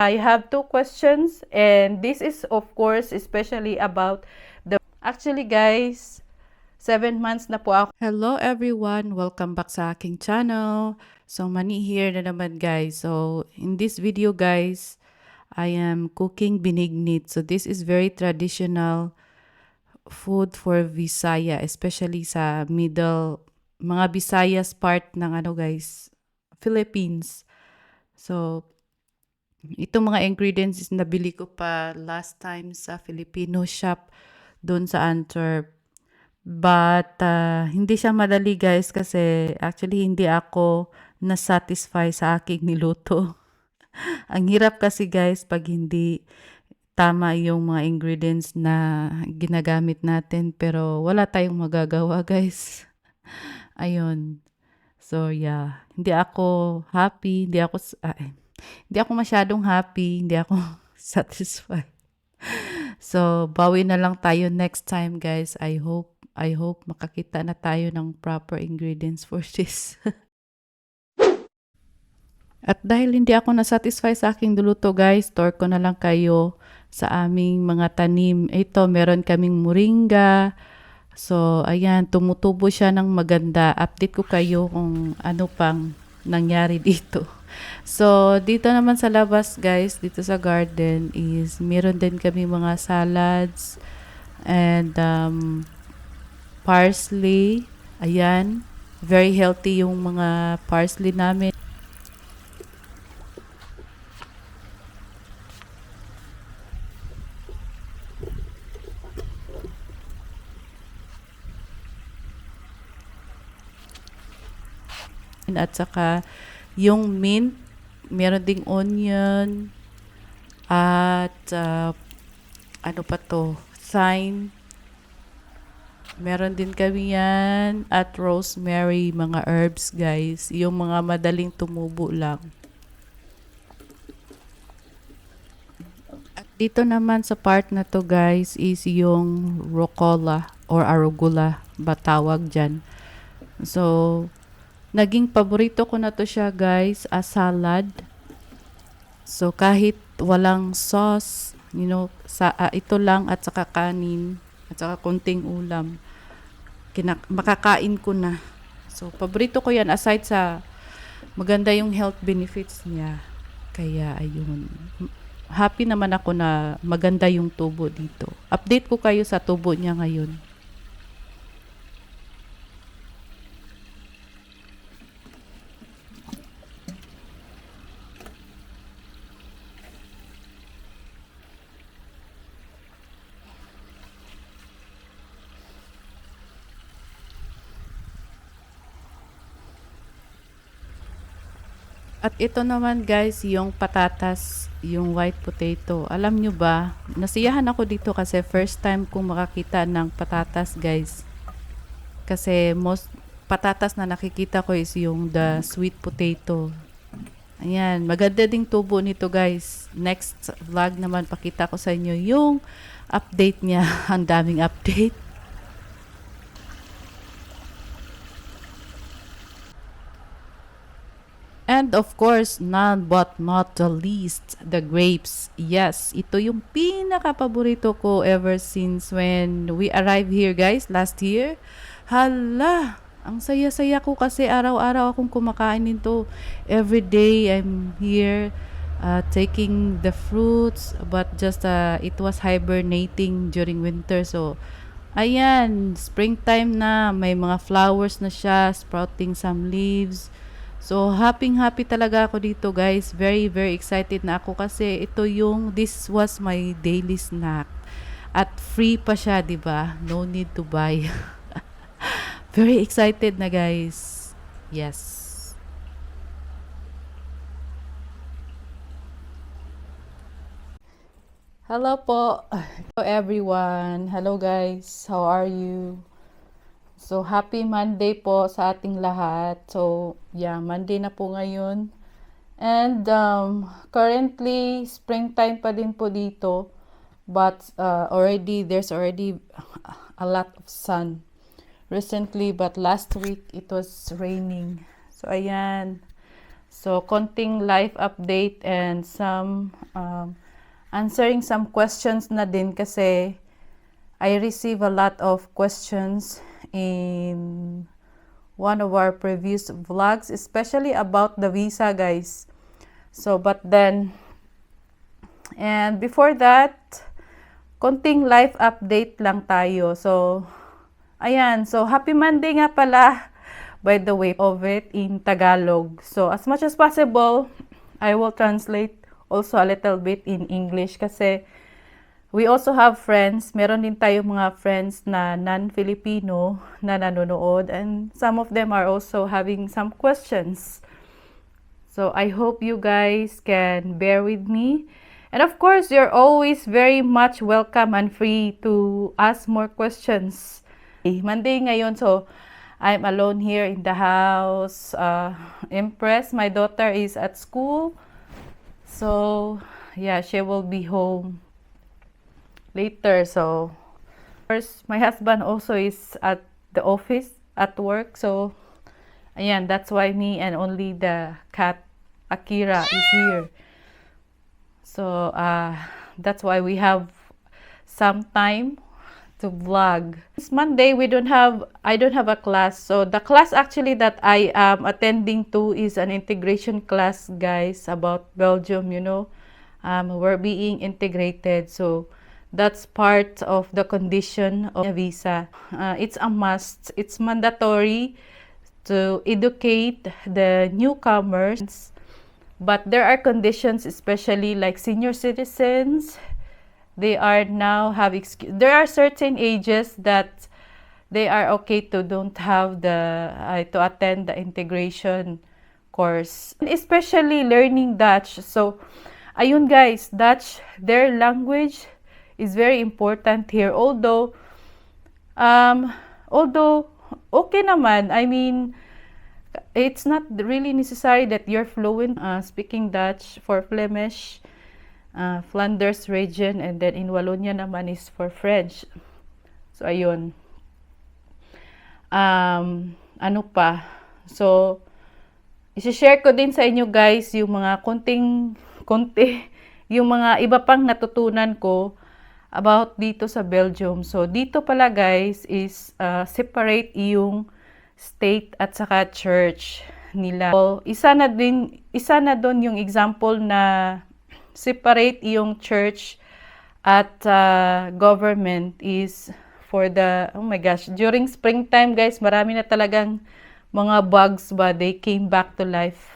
I have two questions and this is of course especially about the actually guys seven months na po ako Hello everyone! Welcome back sa aking channel. So, Mani here na naman guys. So, in this video guys, I am cooking binignit. So, this is very traditional food for Visaya, especially sa middle, mga Visayas part ng ano guys, Philippines. So, itong mga ingredients is nabili ko pa last time sa Filipino shop doon sa Antwerp. But uh, hindi siya madali guys kasi actually hindi ako na-satisfy sa aking niluto. Ang hirap kasi guys pag hindi tama yung mga ingredients na ginagamit natin pero wala tayong magagawa guys. Ayun. So yeah, hindi ako happy, hindi ako ay, hindi ako masyadong happy, hindi ako satisfied. So, bawi na lang tayo next time, guys. I hope, I hope makakita na tayo ng proper ingredients for this. At dahil hindi ako nasatisfy sa aking duluto, guys, store ko na lang kayo sa aming mga tanim. Ito, meron kaming moringa. So, ayan, tumutubo siya ng maganda. Update ko kayo kung ano pang nangyari dito. So, dito naman sa labas, guys, dito sa garden is meron din kami mga salads and um, parsley. Ayan, very healthy yung mga parsley namin. At saka yung mint, meron ding onion at ah, ano pa to, thyme. Meron din kami yan at rosemary, mga herbs guys. Yung mga madaling tumubo lang. At dito naman sa part na to guys is yung rucola or arugula ba tawag dyan. So, naging paborito ko na to siya guys as salad. So, kahit walang sauce, you know, sa, ah, ito lang at saka kanin at saka konting ulam, kinak makakain ko na. So, paborito ko yan aside sa maganda yung health benefits niya. Kaya, ayun. Happy naman ako na maganda yung tubo dito. Update ko kayo sa tubo niya ngayon. At ito naman guys, yung patatas, yung white potato. Alam nyo ba, nasiyahan ako dito kasi first time kong makakita ng patatas guys. Kasi most patatas na nakikita ko is yung the sweet potato. Ayan, maganda ding tubo nito guys. Next vlog naman pakita ko sa inyo yung update niya. Ang daming update. And of course, none but not the least, the grapes. Yes, ito yung pinaka-paborito ko ever since when we arrived here guys, last year. Hala, ang saya-saya ko kasi araw-araw akong kumakain nito. Every day I'm here uh, taking the fruits, but just uh, it was hibernating during winter. So, ayan, springtime na, may mga flowers na siya, sprouting some leaves. So, happy-happy talaga ako dito, guys. Very, very excited na ako kasi ito yung, this was my daily snack. At free pa siya, di ba? No need to buy. very excited na, guys. Yes. Hello po. Hello everyone. Hello guys. How are you? So, happy Monday po sa ating lahat. So, yeah, Monday na po ngayon. And um, currently, springtime pa din po dito. But uh, already, there's already a lot of sun recently. But last week, it was raining. So, ayan. So, konting life update and some um, answering some questions na din kasi I receive a lot of questions in one of our previous vlogs, especially about the visa, guys. So, but then, and before that, konting life update lang tayo. So, ayan. So, happy Monday nga pala, by the way, of it in Tagalog. So, as much as possible, I will translate also a little bit in English kasi we also have friends. Meron din tayo mga friends na non-Filipino na nanonood and some of them are also having some questions. So I hope you guys can bear with me. And of course, you're always very much welcome and free to ask more questions. Eh, Monday ngayon, so I'm alone here in the house. Uh, Impress, my daughter is at school. So, yeah, she will be home later. So, first, my husband also is at the office at work. So, ayan, that's why me and only the cat Akira is here. So, uh, that's why we have some time to vlog. This Monday we don't have I don't have a class. So the class actually that I am attending to is an integration class, guys, about Belgium, you know. Um, we're being integrated. So that's part of the condition of a visa. Uh, it's a must. It's mandatory to educate the newcomers. But there are conditions, especially like senior citizens, they are now have excu- there are certain ages that they are okay to don't have the uh, to attend the integration course especially learning Dutch so ayun guys Dutch their language is very important here although um although okay naman I mean it's not really necessary that you're fluent uh, speaking Dutch for Flemish uh, Flanders region and then in Wallonia naman is for French. So ayun. Um, ano pa? So i-share ko din sa inyo guys yung mga konting konti yung mga iba pang natutunan ko about dito sa Belgium. So dito pala guys is uh, separate yung state at saka church nila. So, isa na din isa na doon yung example na separate yung church at uh, government is for the oh my gosh during springtime guys marami na talagang mga bugs ba they came back to life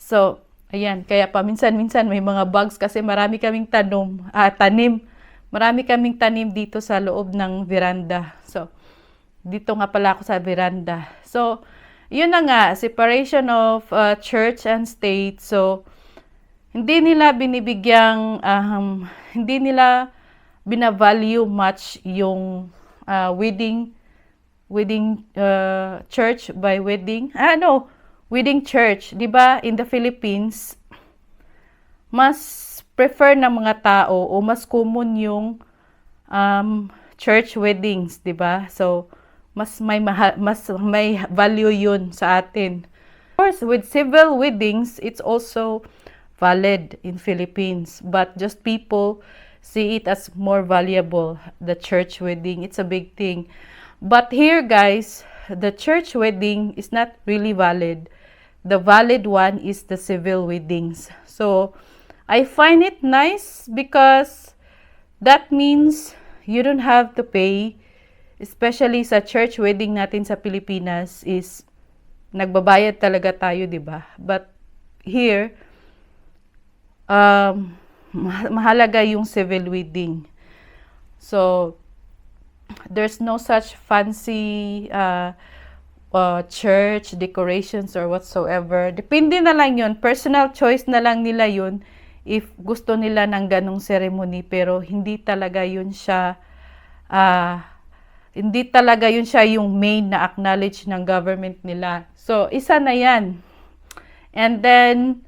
so ayan kaya paminsan-minsan may mga bugs kasi marami kaming tanom ah, tanim marami kaming tanim dito sa loob ng veranda. So dito nga pala ako sa veranda. So yun na nga separation of uh, church and state. So hindi nila binibigyang um, hindi nila binavalue much yung uh, wedding wedding uh, church by wedding. Ah no wedding church. 'di ba in the Philippines mas prefer ng mga tao o mas common yung um, church weddings 'di ba so mas may maha- mas may value yun sa atin of course with civil weddings it's also valid in Philippines, but just people see it as more valuable. The church wedding, it's a big thing. But here, guys, the church wedding is not really valid. The valid one is the civil weddings. So, I find it nice because that means you don't have to pay, especially sa church wedding natin sa Pilipinas is nagbabayad talaga tayo, 'di ba? But here, um, ma- mahalaga yung civil wedding. So, there's no such fancy uh, uh, church decorations or whatsoever. Depende na lang yun. Personal choice na lang nila yun if gusto nila ng ganong ceremony. Pero hindi talaga yun siya, uh, hindi talaga yun siya yung main na acknowledge ng government nila. So, isa na yan. And then,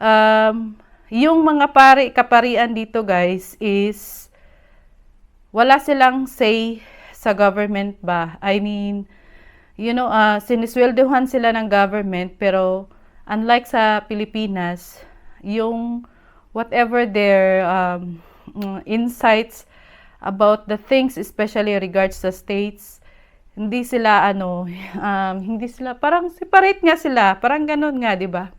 um, yung mga pari, kaparian dito guys is wala silang say sa government ba. I mean, you know, uh, sinisweldohan sila ng government pero unlike sa Pilipinas, yung whatever their um, insights about the things, especially regards sa states, hindi sila ano, um, hindi sila, parang separate nga sila, parang ganun nga, di ba?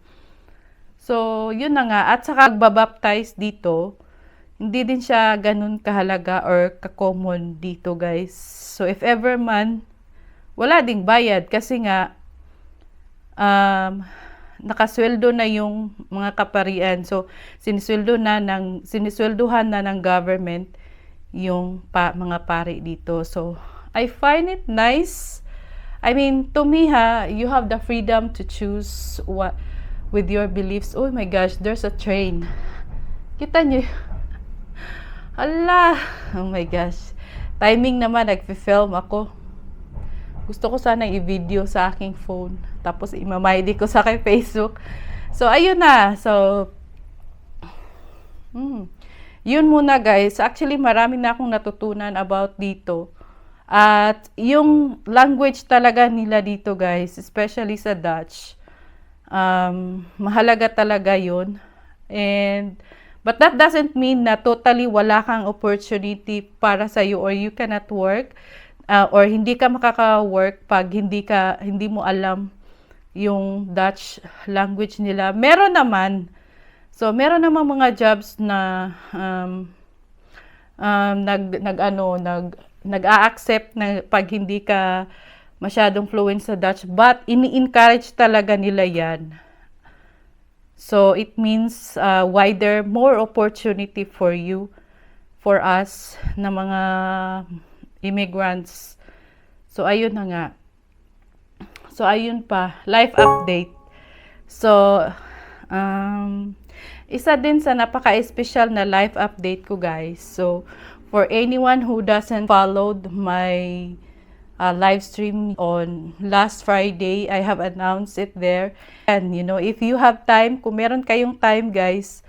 So, yun na nga. At saka, magbabaptize dito, hindi din siya ganun kahalaga or ka-common dito, guys. So, if ever man, wala ding bayad kasi nga, um, nakasweldo na yung mga kaparian. So, sinisweldo na ng, sinisweldohan na ng government yung pa, mga pari dito. So, I find it nice. I mean, to me ha, you have the freedom to choose what with your beliefs. Oh my gosh, there's a train. Kita niyo? Ala! Oh my gosh. Timing naman, nagfi-film ako. Gusto ko sana i-video sa aking phone. Tapos imamaydi ko sa aking Facebook. So, ayun na. So, hmm. Yun muna guys. Actually, marami na akong natutunan about dito. At yung language talaga nila dito guys, especially sa Dutch, um, mahalaga talaga yun. And, but that doesn't mean na totally wala kang opportunity para sa iyo or you cannot work uh, or hindi ka makaka-work pag hindi ka hindi mo alam yung Dutch language nila. Meron naman. So, meron naman mga jobs na um, um, nag, nag ano, nag, nag-a-accept na pag hindi ka masyadong fluent sa Dutch, but ini-encourage talaga nila yan. So, it means uh, wider, more opportunity for you, for us, na mga immigrants. So, ayun na nga. So, ayun pa. Life update. So, um, isa din sa napaka-special na life update ko, guys. So, for anyone who doesn't followed my uh, live stream on last Friday. I have announced it there. And, you know, if you have time, kung meron kayong time, guys,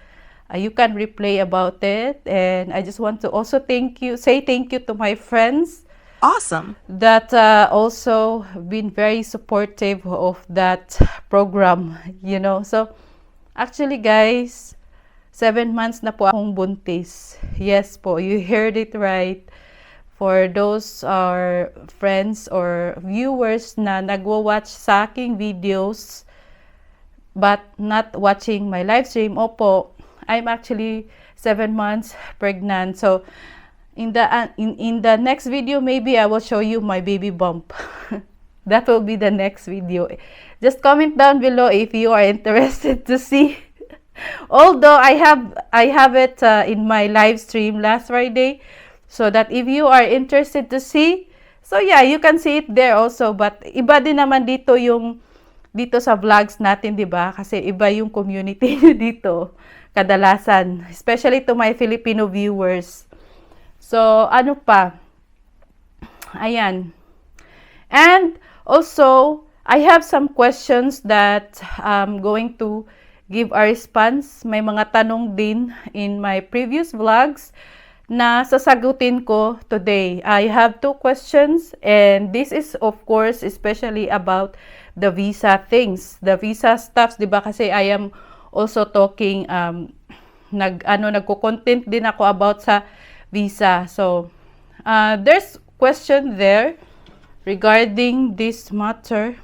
uh, you can replay about it. And I just want to also thank you, say thank you to my friends Awesome. that uh, also been very supportive of that program, you know. So, actually, guys, seven months na po akong buntis. Yes po, you heard it right. For those our friends or viewers na nagwa-watch sa aking videos but not watching my live stream, opo, I'm actually seven months pregnant. So, in the uh, in, in the next video, maybe I will show you my baby bump. that will be the next video. Just comment down below if you are interested to see. Although I have I have it uh, in my live stream last Friday, so that if you are interested to see, so yeah, you can see it there also. But iba din naman dito yung dito sa vlogs natin, 'di ba? Kasi iba yung community dito kadalasan, especially to my Filipino viewers. So, ano pa? Ayan. And also, I have some questions that I'm going to give a response. May mga tanong din in my previous vlogs na sasagutin ko today. I have two questions and this is of course especially about the visa things, the visa stuffs, 'di ba? Kasi I am also talking um nag ano nagko-content din ako about sa visa. So, uh, there's question there regarding this matter.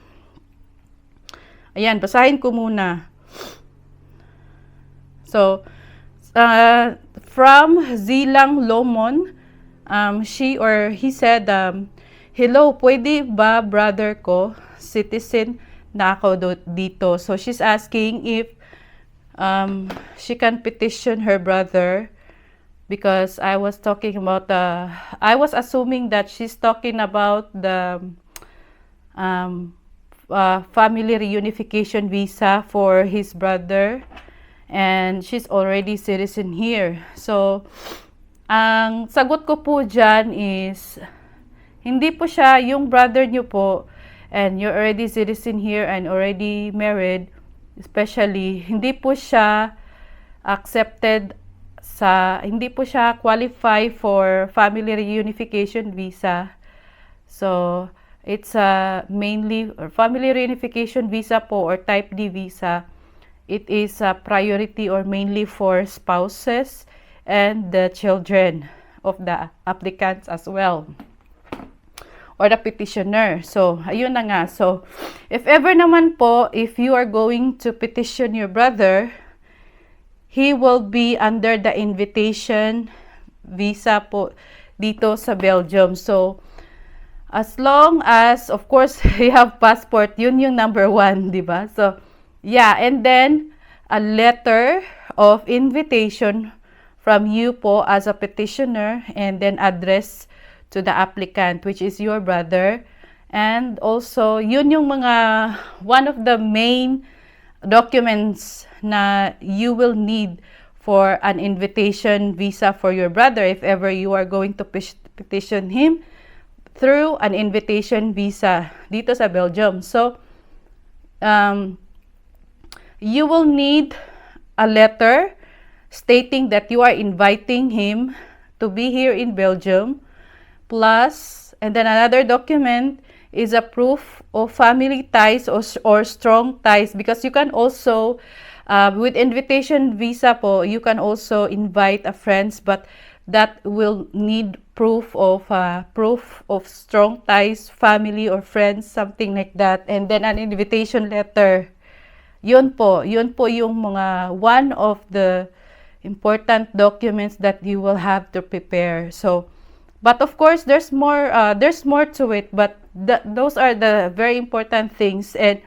Ayan, basahin ko muna. So, uh, from Zilang Lomon, um, she or he said, um, Hello, pwede ba brother ko, citizen na ako dito? So, she's asking if um, she can petition her brother because I was talking about the, I was assuming that she's talking about the um, uh, family reunification visa for his brother and she's already citizen here. So, ang sagot ko po dyan is, hindi po siya yung brother niyo po and you're already citizen here and already married, especially, hindi po siya accepted sa, hindi po siya qualify for family reunification visa. So, It's a mainly or family reunification visa po or type D visa. It is a priority or mainly for spouses and the children of the applicants as well or the petitioner. So, ayun na nga. So, if ever naman po, if you are going to petition your brother, he will be under the invitation visa po dito sa Belgium. So, as long as, of course, you have passport, yun yung number one, di ba? So, yeah, and then, a letter of invitation from you po as a petitioner and then address to the applicant, which is your brother. And also, yun yung mga, one of the main documents na you will need for an invitation visa for your brother if ever you are going to petition him through an invitation visa dito sa Belgium. So, um, you will need a letter stating that you are inviting him to be here in Belgium plus and then another document is a proof of family ties or, or strong ties because you can also uh, with invitation visa po you can also invite a friends but that will need proof of uh, proof of strong ties family or friends something like that. And then an invitation letter. Yun po yun po yung mga one of the important documents that you will have to prepare. So but of course there's more uh, there's more to it but th- those are the very important things. And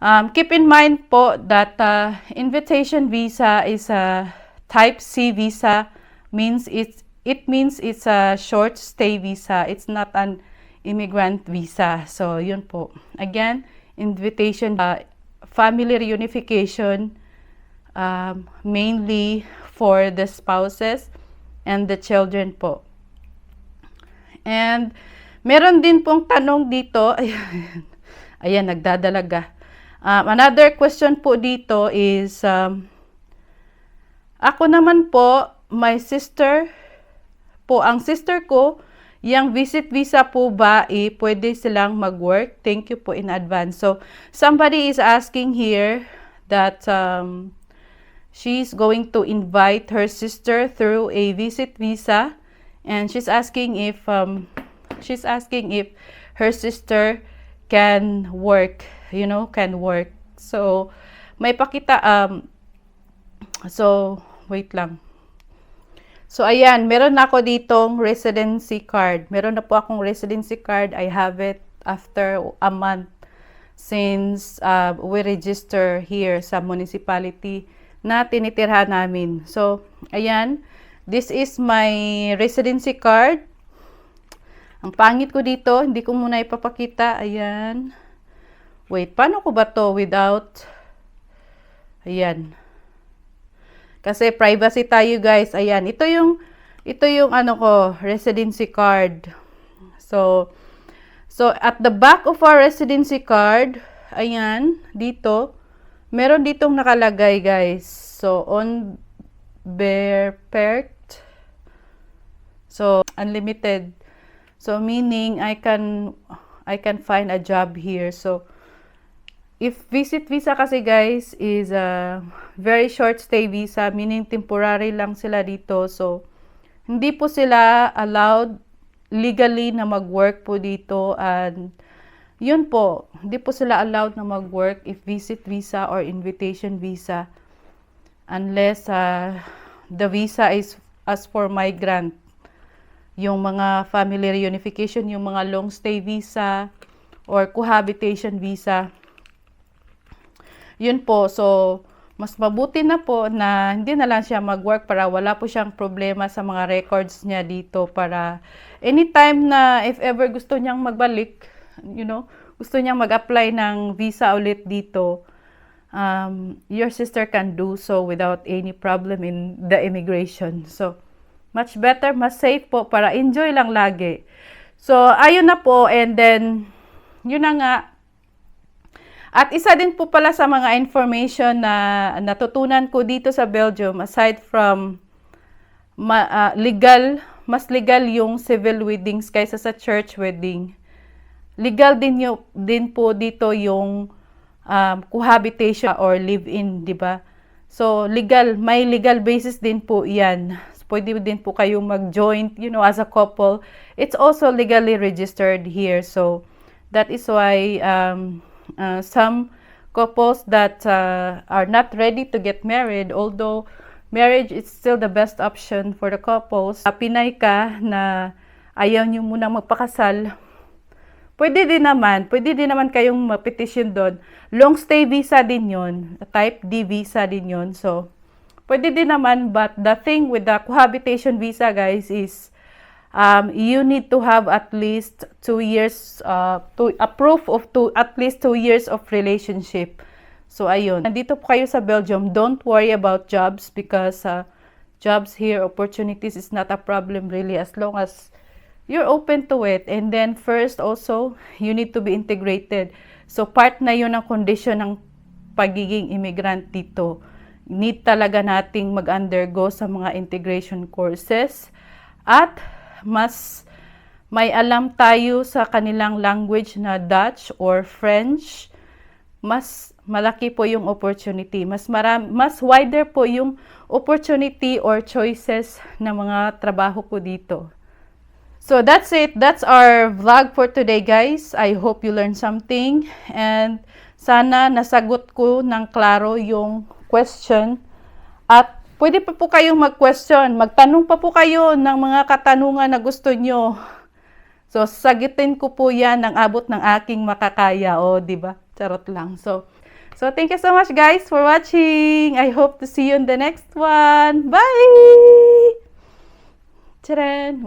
um, keep in mind po that uh, invitation visa is a type C visa means it's it means it's a short stay visa. It's not an immigrant visa. So yun po. Again invitation uh, family reunification um, mainly for the spouses and the children po And meron din pong tanong dito. Ayan, ayan nagdadalaga. Um, another question po dito is, um, ako naman po, my sister po, ang sister ko, yung visit visa po ba, eh, pwede silang mag-work? Thank you po in advance. So, somebody is asking here that um, she's going to invite her sister through a visit visa and she's asking if um, she's asking if her sister can work you know can work. So may pakita um so wait lang. So ayan meron na ako ditong residency card. Meron na po akong residency card. I have it after a month since uh, we register here sa municipality na tinitirhan namin. So ayan This is my residency card. Ang pangit ko dito, hindi ko muna ipapakita. Ayan. Wait, paano ko ba to without... Ayan. Kasi privacy tayo guys. Ayan, ito yung ito yung ano ko, residency card. So so at the back of our residency card, ayan, dito meron ditong nakalagay guys. So on bear pert So, unlimited. So, meaning I can I can find a job here. So, if visit visa kasi guys is a very short stay visa, meaning temporary lang sila dito. So, hindi po sila allowed legally na mag-work po dito and yun po, hindi po sila allowed na mag-work if visit visa or invitation visa unless uh, the visa is as for migrant yung mga family reunification, yung mga long stay visa or cohabitation visa. Yun po, so mas mabuti na po na hindi na lang siya mag-work para wala po siyang problema sa mga records niya dito para anytime na if ever gusto niyang magbalik, you know, gusto niyang mag-apply ng visa ulit dito, um, your sister can do so without any problem in the immigration. So, much better, mas safe po para enjoy lang lagi. So, ayun na po and then, yun na nga, at isa din po pala sa mga information na natutunan ko dito sa Belgium, aside from ma, uh, legal, mas legal yung civil weddings kaysa sa church wedding. legal din, yo, din po dito yung um, cohabitation or live-in, di ba? So, legal, may legal basis din po yan. Pwede din po kayong mag-joint, you know, as a couple. It's also legally registered here. So, that is why um, uh, some couples that uh, are not ready to get married, although marriage is still the best option for the couples. Uh, Pinay ka na ayaw nyo munang magpakasal, Pwede din naman, pwede din naman kayong ma-petition doon. Long stay visa din yon, type D visa din yon. So, pwede din naman, but the thing with the cohabitation visa, guys, is um, you need to have at least two years, uh, to, a proof of two, at least two years of relationship. So, ayun. Nandito po kayo sa Belgium, don't worry about jobs because uh, jobs here, opportunities is not a problem really as long as you're open to it. And then first also, you need to be integrated. So part na yun ng condition ng pagiging immigrant dito. Need talaga nating mag-undergo sa mga integration courses. At mas may alam tayo sa kanilang language na Dutch or French, mas malaki po yung opportunity. Mas maram, mas wider po yung opportunity or choices ng mga trabaho po dito. So that's it. That's our vlog for today, guys. I hope you learned something and sana nasagot ko ng klaro yung question at pwede pa po kayong mag-question. Magtanong pa po kayo ng mga katanungan na gusto nyo. So, sagitin ko po yan ng abot ng aking makakaya. O, di ba? Charot lang. So, so thank you so much guys for watching. I hope to see you in the next one. Bye! Charan!